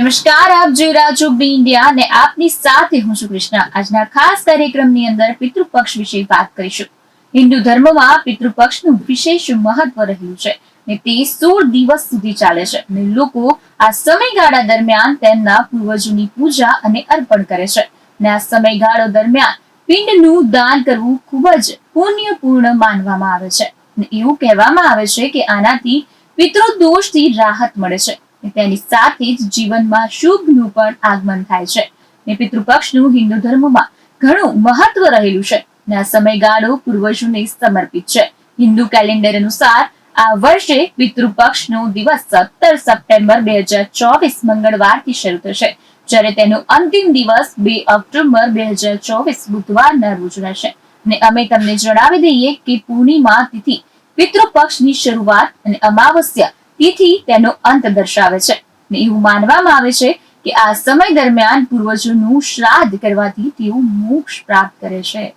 નમસ્કાર, આપ જોઈ રહ્યા છો બી ઇન્ડિયા અને આપની સાથે હું છું કૃષ્ણ. આજના ખાસ કાર્યક્રમની અંદર પિતૃપક્ષ વિશે વાત કરીશું. હિન્દુ ધર્મમાં પિતૃપક્ષનું વિશેષ મહત્વ રહ્યું છે ને તે સોળ દિવસ સુધી ચાલે છે અને લોકો આ સમયગાળા દરમિયાન તેમના પૂર્વજોની પૂજા અને અર્પણ કરે છે. ને આ સમયગાળો દરમિયાન પિંડનું દાન કરવું ખૂબ જ પુણ્યપૂર્ણ માનવામાં આવે છે. એવું કહેવામાં આવે છે કે આનાથી પિતૃદોષથી રાહત મળે છે. ને તેની સાથે જ જીવનમાં શુભનું પણ આગમન થાય છે. ને પિતૃપક્ષનું હિન્દુ ધર્મમાં ઘણું મહત્વ રહેલું છે. ને આ સમયગાળો પૂર્વજોને સમર્પિત છે. હિન્દુ કેલેન્ડર અનુસાર આ વર્ષે પિતૃપક્ષનો દિવસ સત્તર સપ્ટેમ્બર બે હજાર ચોવીસ મંગળવારથી શરૂ થશે. જ્યારે તેનો અંતિમ દિવસ બે ઓક્ટોબર બે હજાર ચોવીસ બુધવારના રોજ રહેશે. ને અમે તમને જણાવી દઈએ કે પૂર્ણિમા તિથિ પિતૃપક્ષની શરૂઆત અને અમાવસ્યા તિથિ તેનો અંત દર્શાવે છે. ને એવું માનવામાં આવે છે કે આ સમય દરમિયાન પૂર્વજોનું શ્રાદ્ધ કરવાથી તેઓ મોક્ષ પ્રાપ્ત કરે છે.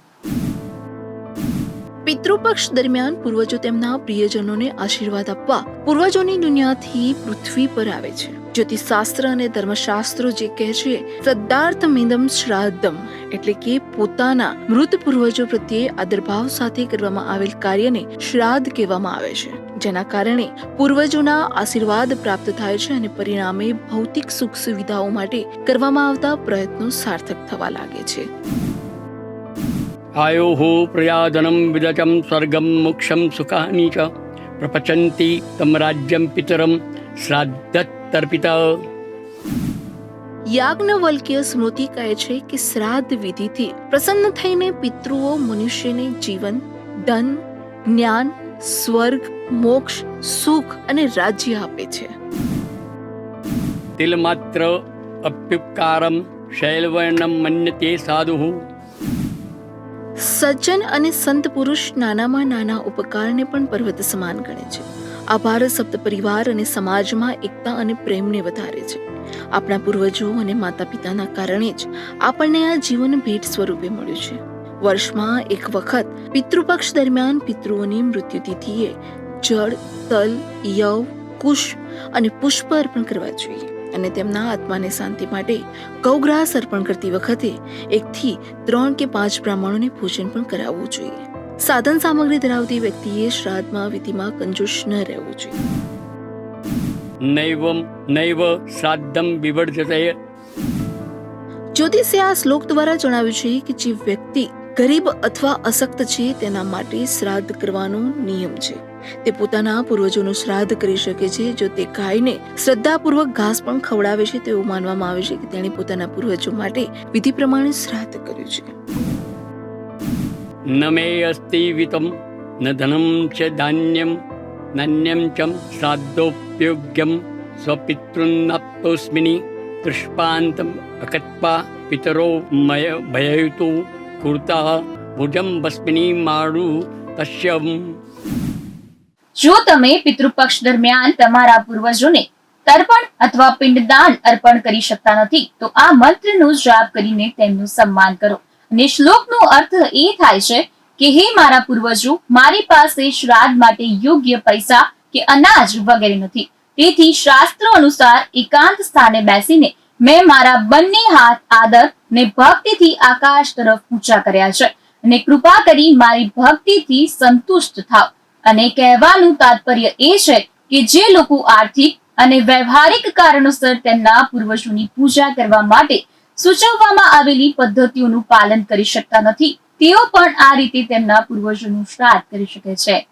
પિતૃપક્ષ દરમિયાન પૂર્વજો તેમના પ્રિયજનોને આશીર્વાદ આપવા પૂર્વજોની દુનિયાથી પૃથ્વી પર આવે છે. જ્યોતિષશાસ્ત્ર અને ધર્મશાસ્ત્રો જે કહે છે શ્રદ્ધાર્થમ ઇદમ શ્રાદ્ધમ એટલે કે પોતાના મૃત પૂર્વજો પ્રત્યે આદરભાવ સાથે કરવામાં આવેલ કાર્યને શ્રાદ્ધ કહેવામાં આવે છે. જેના કારણે પૂર્વજોના આશીર્વાદ પ્રાપ્ત થાય છે અને પરિણામે ભૌતિક સુખ સુવિધાઓ માટે કરવામાં આવતા પ્રયત્નો સાર્થક થવા લાગે છે. આયોહો પ્રયાદનમ વિદચમ સ્વર્ગમ મોક્ષમ સુખાની ચ. પ્રપચંતી તમ રાજ્યમ પિતરમ શ્રાદ્ધત અર્પિતા યાજ્ઞવલ્ક્ય સ્મૃતિ કહે છે કે શ્રાદ્ધ વિધિથી પ્રસન્ન થઈને પિતૃઓ મનુષ્યને જીવન ધન જ્ઞાન સ્વર્ગ મોક્ષ સુખ અને રાજ્ય આપે છે. તિલ માત્ર અપ્યુપકારમ શૈલવર્ણમ મન્યતે સાધુ. સજ્જન અને સંત પુરુષ નાનામાં નાના ઉપકારને પણ પર્વત સમાન ગણે છે. આ ભારત શબ્દ પરિવાર અને સમાજમાં એકતા અને પ્રેમને વધારે છે. આપણા પૂર્વજો અને માતા પિતાના કારણે જ આપણને આ જીવન ભેટ સ્વરૂપે મળ્યું છે. વર્ષમાં એક વખત પિતૃપક્ષ દરમિયાન પિતૃઓની મૃત્યુતિથિએ જળ, તલ, યવ, કુશ અને પુષ્પ અર્પણ કરવા જોઈએ અને તેમના આત્માને શાંતિ માટે ગૌગ્રાસ અર્પણ કરતી વખતે એકથી ત્રણ કે પાંચ બ્રાહ્મણોને ભોજન પણ કરાવવું જોઈએ. સાધન સામગ્રી ધરાવતી વ્યક્તિએ શ્રાદ્ધમાં વિધિમાં કંજુષ ન રહેવું જોઈએ. નૈવમ નૈવ શ્રાદ્ધમ વિવર્જતય જ્યોતિષે આ શ્લોક દ્વારા જણાવ્યું છે કે જે વ્યક્તિ ગરીબ અથવા અશક્ત છે તેના માટે શ્રાદ્ધ કરવાનો નિયમ છે. તે પોતાના પૂર્વજોનું શ્રાદ્ધ કરી શકે છે. જો તે ગાયને શ્રદ્ધાપૂર્વક ઘાસ પણ ખવડાવે છે તેવું માનવામાં આવે છે કે તેણે પોતાના પૂર્વજો માટે વિધિ પ્રમાણે શ્રાદ્ધ કર્યું છે. ન મે અસ્તિ ન ધનમ ચ ધાન્યમ નાન્યમ ચમ શ્રાદ્ધોપયોગ્યમ સ્વપિતૃન્નાપ્તોસ્મિની તૃષ્પાંતમ અકત્પા પિતરો મય ભયયુતુ કુર્તા ભુજમ બસ્મિની મારુ તશ્યમ જો તમે પિતૃપક્ષ દરમિયાન તમારા પૂર્વજોને તર્પણ અથવા પિંડદાન અર્પણ કરી શકતા નથી, તો આ મંત્રનો જાપ કરીને તેમનું સન્માન કરો. અને શ્લોકનો અર્થ એ થાય છે કે હે મારા પૂર્વજો, મારી પાસે શ્રાદ્ધ માટે યોગ્ય પૈસા કે અનાજ વગેરે નથી. તેથી શાસ્ત્રો અનુસાર એકાંત સ્થાને બેસીને મેં મારા બંને હાથ, આદર ને ભક્તિથી આકાશ તરફ ઊંચા કર્યા છે અને કૃપા કરી મારી ભક્તિથી સંતુષ્ટ થાવ. અને કહેવાનું તાત્પર્ય એ છે કે જે લોકો આર્થિક અને વ્યવહારિક કારણોસર તેમના પૂર્વજોની પૂજા કરવા માટે સૂચવવામાં આવેલી પદ્ધતિઓનું પાલન કરી શકતા નથી. તેઓ પણ આ રીતે તેમના પૂર્વજોનું શ્રાદ્ધ કરી શકે છે.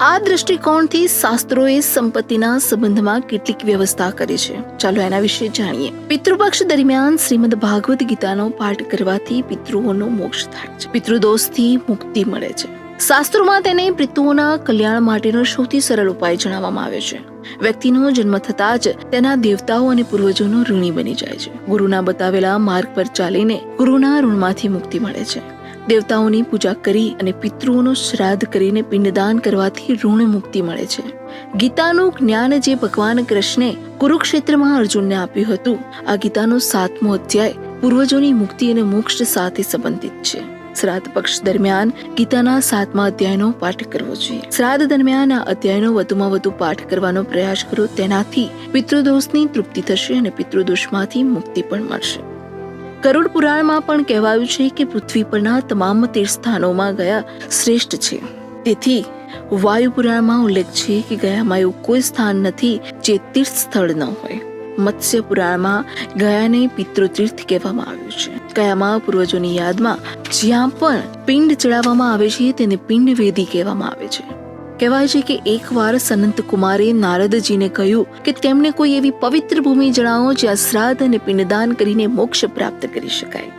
આ દ્રષ્ટિકોણથી શાસ્ત્રોએ સંપત્તિના સંબંધમાં કેટલીક વ્યવસ્થા કરી છે. ચાલો એના વિશે જાણીએ. પિતૃપક્ષ દરમિયાન શ્રીમદ ભાગવત ગીતાનો પાઠ કરવાથી પિતૃઓનો મોક્ષ થાય છે. પિતૃદોષથી મુક્તિ મળે છે. શાસ્ત્રોમાં તેને પિતૃઓના કલ્યાણ માટેનો સૌથી સરળ ઉપાય જણાવવામાં આવ્યો છે. વ્યક્તિનો જન્મ થતાં જ તેના દેવતાઓ અને પૂર્વજોનો ઋણી બની જાય છે. ગુરુના બતાવેલા માર્ગ પર ચાલીને ગુરુના ઋણમાંથી મુક્તિ મળે છે. દેવતાઓની પૂજા કરી અને પિતૃઓનું શ્રાદ્ધ કરીને પિંડદાન કરવાથી ઋણ મુક્તિ મળે છે. ગીતાનું જ્ઞાન જે ભગવાન કૃષ્ણે કુરુક્ષેત્રમાં અર્જુનને આપ્યું હતું, આ ગીતાનો સાતમો અધ્યાય પૂર્વજોની મુક્તિ અને મોક્ષ સાથે સંબંધિત છે. શ્રાદ્ધ પક્ષ દરમિયાન ગીતાના સાતમા અધ્યાયનો પાઠ કરવો જોઈએ. શ્રાદ્ધ દરમિયાન આ અધ્યાયનો વધુમાં વધુ પાઠ કરવાનો પ્રયાસ કરો, તેનાથી પિતૃદોષની તૃપ્તિ થશે અને પિતૃદોષમાંથી મુક્તિ પણ મળશે. ગરુડ પુરાણમાં પણ કહેવાયું છે કે પૃથ્વી પરના તમામ તીર્થસ્થાનોમાં ગયા શ્રેષ્ઠ છે. તેથી વાયુ પુરાણમાં ઉલ્લેખ છે કે ગયામાં એવું કોઈ સ્થાન નથી જે તીર્થ સ્થળ ન હોય. મત્સ્ય પુરાણમાં ગયાને પિતૃતીર્થ કહેવામાં આવ્યું છે. ગયામાં પૂર્વજોની યાદમાં જ્યાં પણ પિંડ ચડાવવામાં આવે છે, તેને પિંડ વેદી કહેવામાં આવે છે. કહેવાય છે કે એકવાર સનંત કુમારે નારદજીને કહ્યું કે તેમને કોઈ એવી પવિત્ર ભૂમિ જણાવો જ્યાં શ્રાદ્ધ અને પિંડદાન કરીને મોક્ષ પ્રાપ્ત કરી શકાય.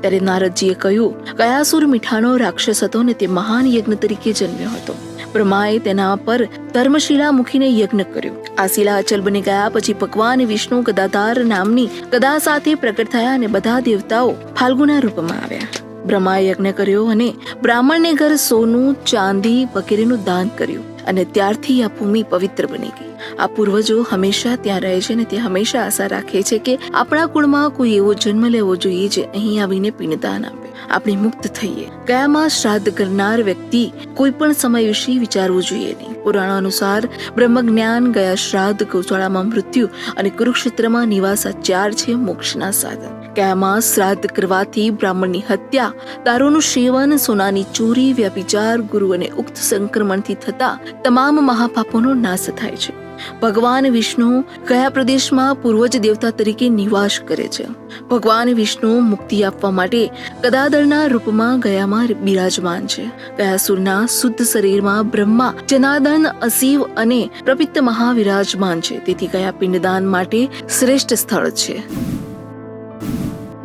ત્યારે નારદજીએ કહ્યું, કયાસુર મીઠાનો રાક્ષસ હતો ને તે મહાન યજ્ઞ તરીકે જન્મ્યો હતો. બ્રહ્માએ તેના પર ધર્મશિલા મૂકીને યજ્ઞ કર્યો. આ શિલા અચલ બની ગયા પછી ભગવાન વિષ્ણુ, ગદાધાર નામની ગદા સાથે પ્રગટ થયા અને બધા દેવતાઓ ફાલ્ગુના રૂપમાં આવ્યા. બ્રહ્માએ યજ્ઞ કર્યો અને બ્રાહ્મણને ઘર સોનું, ચાંદી વગેરેનું દાન કર્યું અને ત્યારથી આ ભૂમિ પવિત્ર બની ગઈ. આ પૂર્વજો હંમેશા ત્યાં રહે છે અને તે હંમેશા આશા રાખે છે કે આપણા કુળમાં કોઈ એવો જન્મ લેવો જોઈએ જે અહીં આવીને પિંડદાન આપે. આપણે મુક્ત થઈએ. ગયામાં શ્રાદ્ધ કરનાર વ્યક્તિ કોઈ પણ સમય વિશે વિચારવું જોઈએ નહીં. પુરાણો અનુસાર બ્રહ્મ જ્ઞાન ગયા શ્રાદ્ધ, ગૌશાળામાં મૃત્યુ અને કુરુક્ષેત્રમાં નિવાસ ચાર છે મોક્ષના સાધન. કયામાં શ્રાદ્ધ કરવાથી બ્રાહ્મણની હત્યા, દારૂનું સેવન, સોનાની ચોરી, વ્યભિચાર, ગુરુ અને ઉક્ત સંક્રમણથી થતા તમામ મહાપાપોનો નાશ થાય છે. ભગવાન વિષ્ણુ કયા પ્રદેશમાં પૂર્વજ દેવતા તરીકે નિવાસ કરે છે? ભગવાન વિષ્ણુ મુક્તિ આપવા માટે કદાદળના રૂપમાં ગયામાં બિરાજમાન છે? ગયાસુરના શુદ્ધ શરીરમાં બ્રહ્મા જનાદન અસીવ અને પ્રપિત્ત મહાવિરાજમાન છે? તેથી ગયા પિંડદાન માટે શ્રેષ્ઠ સ્થળ છે?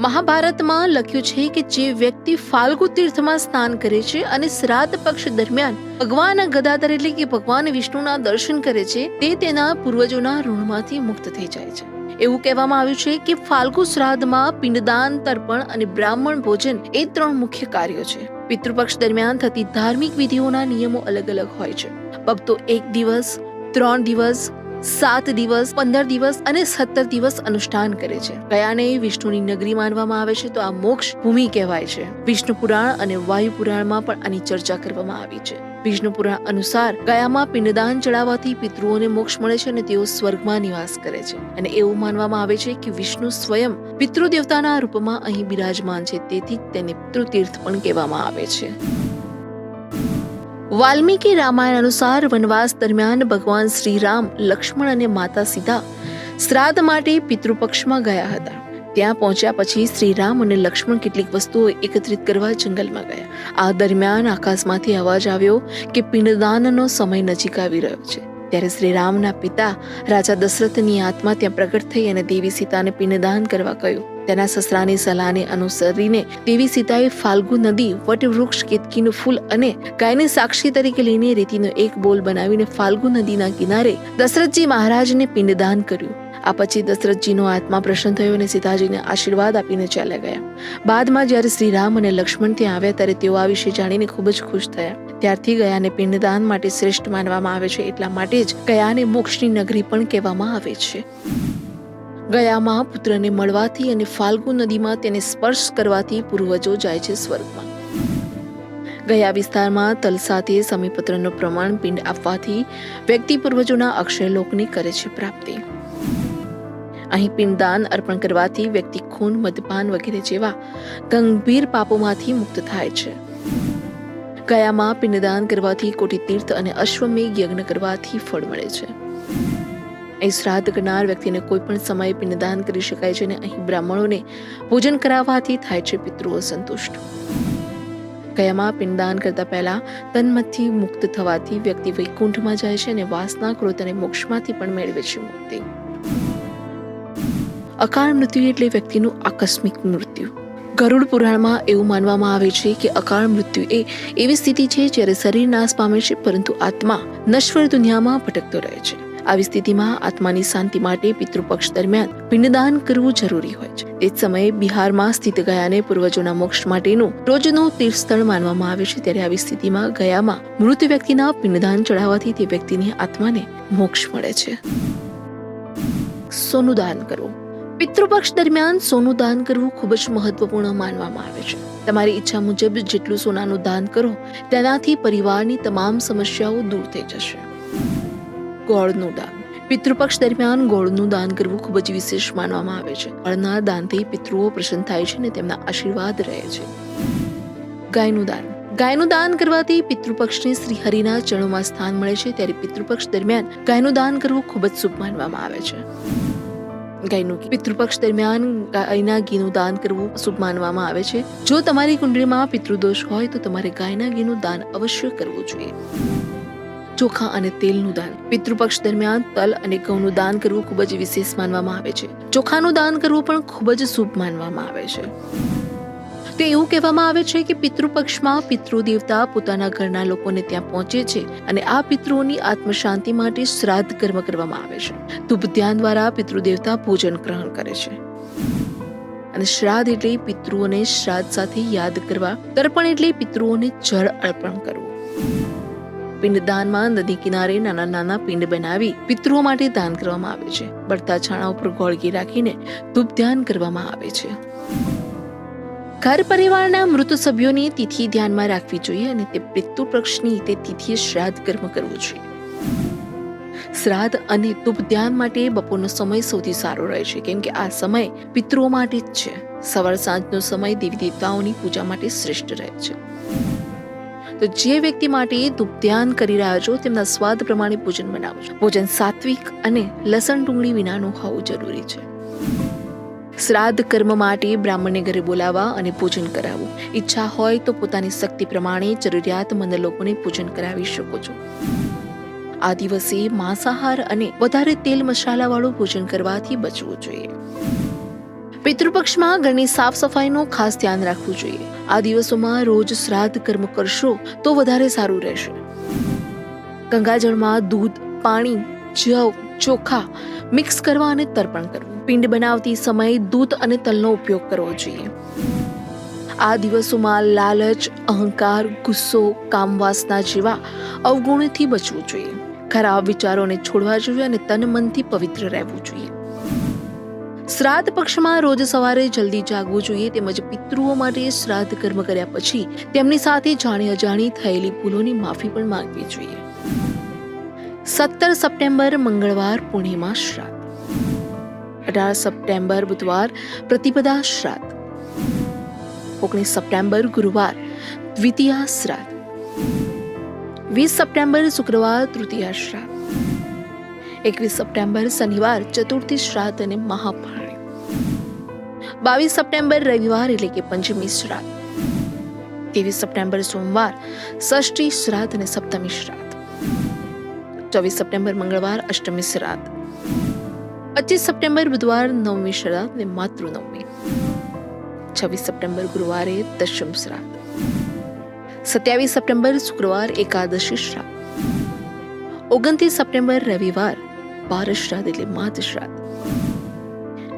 મહાભારતમાં લખ્યું છે કે જે વ્યક્તિ ફાલ્ગુ તીર્થમાં સ્નાન કરે છે અને શ્રાદ્ધ પક્ષ દરમિયાન ભગવાન ગદાધર એટલે કે ભગવાન વિષ્ણુના દર્શન કરે છે, તે તેના પૂર્વજોના ઋણમાંથી મુક્ત થઈ જાય છે. એવું કહેવામાં આવ્યું છે કે ફાલ્ગુ શ્રાદ્ધમાં પિંડદાન, તર્પણ અને બ્રાહ્મણ ભોજન એ ત્રણ મુખ્ય કાર્યો છે. પિતૃપક્ષ દરમિયાન થતી ધાર્મિક વિધિઓના નિયમો અલગ અલગ હોય છે. ભક્તો એક દિવસ, ત્રણ દિવસ સાત દિવસ, પંદર દિવસ અને સત્તર દિવસ અનુષ્ઠાન કરે છે. ગયાને વિષ્ણુની નગરી માનવામાં આવે છે, તો આ મોક્ષ ભૂમિ કહેવાય છે. વિષ્ણુ પુરાણ અને વાયુ પુરાણમાં પણ આની ચર્ચા કરવામાં આવી છે. વિષ્ણુ પુરાણ અનુસાર ગયામાં પિંડદાન ચડાવવાથી પિતૃઓને મોક્ષ મળે છે અને તેઓ સ્વર્ગમાં નિવાસ કરે છે. અને એવું માનવામાં આવે છે કે વિષ્ણુ સ્વયં પિતૃ દેવતાના રૂપમાં અહીં બિરાજમાન છે, તેથી તેને પિતૃતીર્થ પણ કહેવામાં આવે છે. વાલ્મીકી રામાયણ અનુસાર વનવાસ દરમિયાન ભગવાન શ્રી રામ લક્ષ્મણ અને માતા સીતા શ્રાદ્ધ માટે પિતૃપક્ષમાં ગયા હતા. ત્યાં પહોંચ્યા પછી શ્રી રામ અને લક્ષ્મણ કેટલીક વસ્તુઓ એકત્રિત કરવા જંગલમાં ગયા. આ દરમિયાન આકાશમાંથી અવાજ આવ્યો કે પિંડદાનનો સમય નજીક આવી રહ્યો છે. ત્યારે શ્રી રામના પિતા રાજા દશરથની આત્મા ત્યાં પ્રગટ થઈ અને દેવી સીતાને પિંડદાન કરવા કહ્યું. તેના સસરાની સલાહને અનુસરીને દેવી સીતાએ ફાલ્ગુ નદી, વટવૃક્ષ, કેતકીનું ફૂલ અને ગાયને સાક્ષી તરીકે લઈને રીતિનો એક બોલ બનાવીને ફાલ્ગુ નદીના કિનારે દશરથજી મહારાજને પિંડદાન કર્યું. આ પછી દશરથજીનો આત્મા પ્રસન્ન થયો અને સીતાજીને આશીર્વાદ આપીને ચાલ્યા ગયા. બાદમાં જ્યારે શ્રી રામ અને લક્ષ્મણ ત્યાં આવ્યા ત્યારે તેઓ આ વિશે જાણીને ખૂબ જ ખુશ થયા. ત્યારથી ગયાને પિંડદાન માટે શ્રેષ્ઠ માનવામાં આવે છે એટલા માટે જ ગયાને મોક્ષની નગરી પણ કહેવામાં આવે છે. ગયામાં પુત્રને મળવાથી અને ફાલ્ગુ નદીમાં તેને સ્પર્શ કરવાથી પૂર્વજો જાય છે સ્વર્ગમાં. ગયા વિસ્તારમાં તલ સાથે સમીપત્રનો પ્રમાણ પિંડ આપવાથી વ્યક્તિ પૂર્વજોના અક્ષયલોકની કરે છે પ્રાપ્તિ. અહીં પિંડદાન અર્પણ કરવાથી વ્યક્તિ ખૂન મદપાન વગેરે જેવા ગંભીર પાપોમાંથી મુક્ત થાય છે. ગયામાં પિંડદાન કરવાથી કોટી તીર્થ અને અશ્વમેઘ યજ્ઞ કરવાથી ફળ મળે છે. અહીં શ્રાદ્ધ કરનાર વ્યક્તિને કોઈ પણ સમયે પિંડદાન કરી શકાય છે અને અહીં બ્રાહ્મણોને ભોજન કરાવવાથી થાય છે પિતૃઓ સંતુષ્ટ. કયામાં પિંડદાન કરતા પહેલા તન્મતથી મુક્ત થવાથી વ્યક્તિ વૈકુંઠમાં જાય છે અને વાસના ક્રોધ અને મોક્ષમાંથી પણ મેળવે છે મુક્તિ. અકાળ મૃત્યુ એટલે વ્યક્તિનું આકસ્મિક મૃત્યુ. ગરુડ પુરાણમાં એવું માનવામાં આવે છે કે અકાળ મૃત્યુ એ એવી સ્થિતિ છે જ્યારે શરીર નાશ પામે છે, પરંતુ આત્મા નશ્વર દુનિયામાં ભટકતો રહે છે. આવી સ્થિતિમાં આત્માની શાંતિ માટે પિતૃપક્ષ દરમિયાન પિંડદાન કરવું જરૂરી હોય છે. તે જ સમયે બિહારમાં સ્થિત ગયાને પૂર્વજોના મોક્ષ માટેનું રોજનું તીર્થસ્થળ માનવામાં આવે છે. ત્યારે આવી સ્થિતિમાં ગયામાં મૃત વ્યક્તિના પિંડદાન ચડાવવાથી તે વ્યક્તિની આત્માને મોક્ષ મળે છે. સોનું દાન કરવું પિતૃપક્ષ દરમિયાન સોનું દાન કરવું ખૂબ જ મહત્વપૂર્ણ માનવામાં આવે છે. તમારી ઈચ્છા મુજબ જેટલું સોનાનું દાન કરો, તેનાથી પરિવારની તમામ સમસ્યાઓ દૂર થઈ જશે. ગોળનું દાન. પિતૃપક્ષ દરમિયાન ગોળનું દાન કરવું ખૂબ જ વિશેષ માનવામાં આવે છે. ગોળના દાનથી પિતૃઓ પ્રસન્ન થાય છે અને તેમના આશીર્વાદ રહે છે. ગાયનું દાન. ગાયનું દાન કરવાથી પિતૃપક્ષને શ્રી હરિના ચરણોમાં સ્થાન મળે છે, ત્યારે પિતૃપક્ષ દરમિયાન ગાયનું દાન કરવું ખૂબ જ શુભ માનવામાં આવે છે. ગાયનું પિતૃપક્ષ દરમિયાન ગાયના ઘીનું દાન કરવું શુભ માનવામાં આવે છે. જો તમારી કુંડળીમાં પિતૃદોષ હોય તો તમારે ગાયના ઘીનું દાન અવશ્ય કરવું જોઈએ. ચોખા અને તેલનું દાન. પિતૃપક્ષ દરમિયાન તલ અને ઘઉંનું દાન કરવું ખૂબ જ વિશેષ માનવામાં આવે છે. ચોખાનું દાન કરવું પણ ખૂબ જ શુભ માનવામાં આવે છે. તો એવું કહેવામાં આવે છે કે પિતૃપક્ષમાં પિતૃ દેવતા પોતાના ઘરના લોકોને ત્યાં પહોંચે છે અને આ પિતૃઓની આત્મશાંતિ માટે શ્રાદ્ધ કર્મ કરવામાં આવે છે. ધૂપ ધ્યાન દ્વારા પિતૃદેવતા ભોજન ગ્રહણ કરે છે. અને શ્રાદ્ધ એટલે પિતૃઓને શ્રાદ્ધ સાથે યાદ કરવા, તર્પણ એટલે પિતૃઓને જળ અર્પણ કરવું. પિંડદાનમાં નદી કિનારે નાના નાના પિંડ બનાવી પિતૃઓ માટે દાન કરવામાં આવે છે. બળતા છાણા ઉપર ગોળગી રાખીને ધૂપ ધ્યાન કરવામાં આવે છે. ઘર પરિવારના મૃત સભ્યોની તિથિ ધ્યાનમાં રાખવી જોઈએ અને તે પિતૃપક્ષની તે તિથિએ શ્રાદ્ધ કર્મ કરવું જોઈએ. શ્રાદ્ધ અને ધૂપ ધ્યાન માટે બપોરનો સમય સૌથી સારો રહે છે, કેમ કે આ સમય પિતૃઓ માટે જ છે. સવાર સાંજનો સમય દેવી દેવતાઓની પૂજા માટે શ્રેષ્ઠ રહે છે. તો જે વ્યક્તિ માટે ધૂપ ધ્યાન કરી રહ્યા છો, તેમના સ્વાદ પ્રમાણે ભોજન બનાવજો ભોજન સાત્વિક અને લસણ ડુંગળી વિનાનું હોવું જરૂરી છે. શ્રાદ્ધ કર્મ માટે બ્રાહ્મણને ઘરે બોલાવવા અને પૂજન કરાવવું. ઈચ્છા હોય તો પોતાની શક્તિ પ્રમાણે જરૂરિયાતમંદ લોકોને પૂજન કરાવી શકો છો. આ દિવસે માંસાહાર અને વધારે તેલ મસાલાવાળું ભોજન કરવાથી બચવું જોઈએ. પિતૃપક્ષમાં ઘરની સાફ સફાઈનું ખાસ ધ્યાન રાખવું જોઈએ. આ દિવસોમાં રોજ શ્રાદ્ધ કર્મ કરશો તો વધારે સારું રહેશે. ગંગાજળમાં દૂધ, પાણી, જવ, ચોખા મિક્સ કરવા અને તર્પણ કરવું. પિંડ બનાવતી સમયે દૂધ અને તલનો ઉપયોગ કરવો જોઈએ. આ દિવસોમાં લાલચ, અહંકાર, ગુસ્સો, કામવાસના જેવા અવગુણથી બચવું જોઈએ. ખરાબ વિચારોને છોડવા જોઈએ અને તન મનથી પવિત્ર રહેવું જોઈએ. શ્રાદ્ધ પક્ષમાં રોજ સવારે જલ્દી જાગવું જોઈએ તેમજ પિતૃઓ માટે શ્રાદ્ધ કર્મ કર્યા પછી તેમની સાથે જાણી અજાણી થયેલી ભૂલોની માફી પણ માંગવી જોઈએ. સત્તર સપ્ટેમ્બર મંગળવાર પુણેમાં શ્રાદ્ધ. અઢાર સપ્ટેમ્બર બુધવાર, પ્રતિપદા શ્રાદ્ધ. ઓગણીસ સપ્ટેમ્બર ગુરુવાર, દ્વિતીય શ્રાદ્ધ. વીસ સપ્ટેમ્બર શુક્રવાર, તૃતીય શ્રાદ્ધ. એકવીસ સપ્ટેમ્બર શનિવાર, ચતુર્થી શ્રાદ્ધ અને મહાપાણી. બાવીસ સપ્ટેમ્બર રવિવાર એટલે કે પંચમી શ્રાદ્ધ. ત્રેવીસ સપ્ટેમ્બર સોમવાર, ષષ્ઠી શ્રાદ્ધ અને સપ્તમી શ્રાદ્ધ. ચોવીસ સપ્ટેમ્બર મંગળવાર, અષ્ટમી શ્રાદ્ધ. પચીસ સપ્ટેમ્બર બુધવાર નવમી શ્રાદ્ધ અને માતૃનવમી છવ્વીસ સપ્ટેમ્બર ગુરુવારે દશમ શ્રાદ્ધ સત્યાવીસ સપ્ટેમ્બર શુક્રવાર એકાદશી શ્રાદ્ધ ઓગણત્રીસ સપ્ટેમ્બર રવિવાર બાર શ્રાદ્ધ એટલે માત શ્રાદ્ધ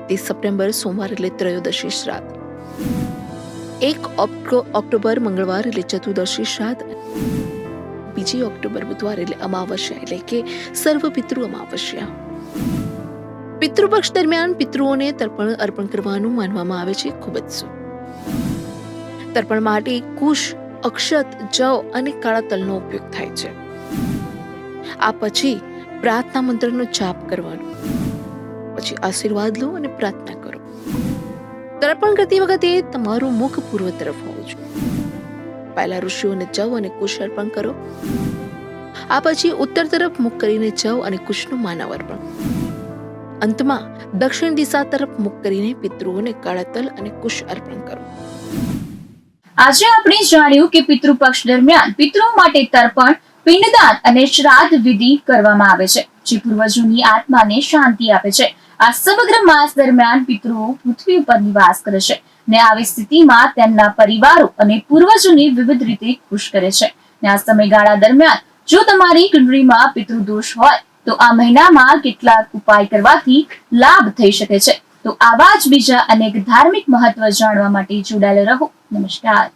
ત્રીસ સપ્ટેમ્બર સોમવાર એટલે ત્રયોદશી શ્રાદ્ધ એક ઓક્ટો- ઓક્ટોબર, મંગળવાર એટલે ચતુર્દશી શ્રાદ્ધ બીજી ઓક્ટોબર બુધવાર એટલે અમાવસ્યા એટલે કે સર્વ પિતૃ અમાવસ્યા. પિતૃપક્ષ દરમિયાન પિતૃઓને તર્પણ અર્પણ કરવાનું માનવામાં આવે છે, ખૂબ જ શુભ તર્પણ માટે કુશ, અક્ષત, જવ અને કાળા તલનો ઉપયોગ થાય છે. આ પછી પ્રાર્થના મંત્રનો જાપ કરવાનો. પછી આશીર્વાદ લો અને પ્રાર્થના કરો. તર્પણ કરતી વખતે તમારું મુખ પૂર્વ તરફ હોવું જોઈએ. પહેલા ઋષિઓને જવ અને કુશ અર્પણ કરો. આ પછી ઉત્તર તરફ મુખ કરીને જવ અને કુશનું માનવ અર્પણ. અંતમાં દક્ષિણ દિશા તરફ મુખ કરીને પિતૃઓને કાળા અને કુશ અર્પણ કરો. આજે આપણે જાણ્યું કે પિતૃ દરમિયાન પિતૃઓ માટે તર્પણ, પિંડદાન અને શ્રાદ્ધ વિધિ કરવામાં આવે છે, જે પૂર્વજોની આત્માને શાંતિ આપે છે. આ સમગ્ર માસ દરમિયાન પિતૃઓ પૃથ્વી ઉપર નિવાસ કરે છે ને આવી સ્થિતિમાં તેમના પરિવારો અને પૂર્વજોને વિવિધ રીતે ખુશ કરે છે. ને આ સમયગાળા દરમિયાન જો તમારી કુંડળીમાં પિતૃદોષ હોય તો આ મહિનામાં કેટલાક ઉપાય કરવાથી લાભ થઈ શકે છે. તો આવા જ બીજા અનેક ધાર્મિક મહત્વ જાણવા માટે જોડાયેલા રહો. નમસ્કાર.